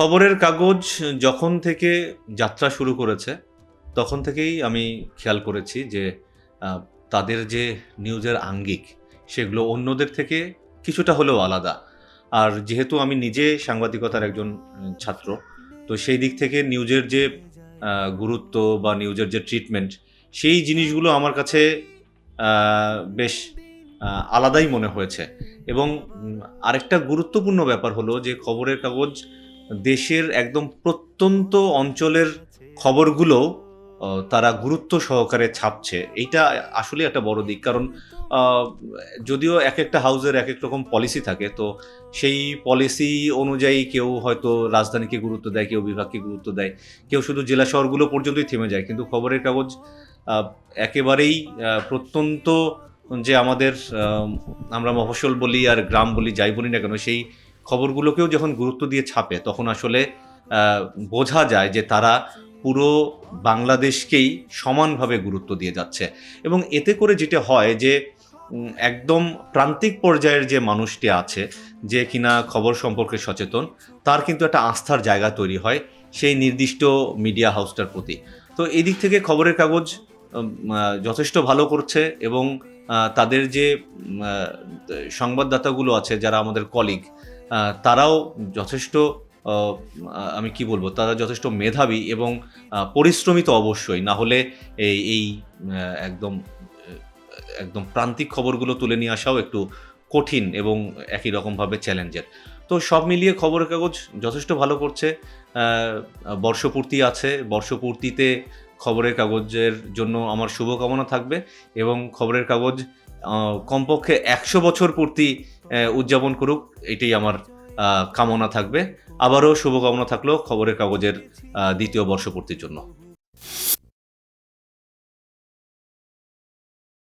খবরের কাগজ যখন থেকে যাত্রা শুরু করেছে, তখন থেকেই আমি খেয়াল করেছি যে তাদের যে নিউজের আঙ্গিক, সেগুলো অন্যদের থেকে কিছুটা হলেও আলাদা। আর যেহেতু আমি নিজে সাংবাদিকতার একজন ছাত্র, তো সেই দিক থেকে নিউজের যে গুরুত্ব বা নিউজের যে ট্রিটমেন্ট, সেই জিনিসগুলো আমার কাছে বেশ আলাদাই মনে হয়েছে। এবং আরেকটা গুরুত্বপূর্ণ ব্যাপার হলো যে, খবরের কাগজ দেশের একদম প্রত্যন্ত অঞ্চলের খবরগুলো তারা গুরুত্ব সহকারে ছাপছে। এইটা আসলে একটা বড় দিক। কারণ যদিও এক একটা হাউসের এক এক রকম পলিসি থাকে, তো সেই পলিসি অনুযায়ী কেউ হয়তো রাজধানীকে গুরুত্ব দেয়, কেউ বিভাগকে গুরুত্ব দেয়, কেউ শুধু জেলা শহরগুলো পর্যন্তই থেমে যায়। কিন্তু খবরের কাগজ একেবারেই প্রত্যন্ত যে আমাদের আমরা মফসল বলি আর গ্রাম বলি, যাই বলি না কেন, সেই খবরগুলোকেও যখন গুরুত্ব দিয়ে ছাপে, তখন আসলে বোঝা যায় যে তারা পুরো বাংলাদেশকেই সমানভাবে গুরুত্ব দিয়ে যাচ্ছে। এবং এতে করে যেটা হয় যে একদম প্রান্তিক পর্যায়ের যে মানুষটি আছে, যে কিনা খবর সম্পর্কে সচেতন, তার কিন্তু একটা আস্থার জায়গা তৈরি হয় সেই নির্দিষ্ট মিডিয়া হাউসটার প্রতি। তো এই দিক থেকে খবরের কাগজ যথেষ্ট ভালো করছে এবং তাদের যে সংবাদদাতাগুলো আছে, যারা আমাদের কলিগ তারাও যথেষ্ট আমি কি বলব তারা যথেষ্ট মেধাবী এবং আহ, পরিশ্রমী তো অবশ্যই। না হলে এই এই একদম একদম প্রান্তিক খবরগুলো তুলে নিয়ে আসাও একটু কঠিন এবং একই রকমভাবে চ্যালেঞ্জের। তো সব মিলিয়ে খবরের কাগজ যথেষ্ট ভালো করছে। বর্ষপূর্তি আছে। বর্ষপূর্তিতে খবরের কাগজের জন্য আমার শুভকামনা থাকবে এবং খবরের কাগজ কমপক্ষে একশো বছর পূর্তি উদযাপন করুক এটাই আমার কামনা থাকবে। আবারও শুভকামনা থাকল খবরের কাগজের দ্বিতীয় বর্ষপূর্তির জন্য।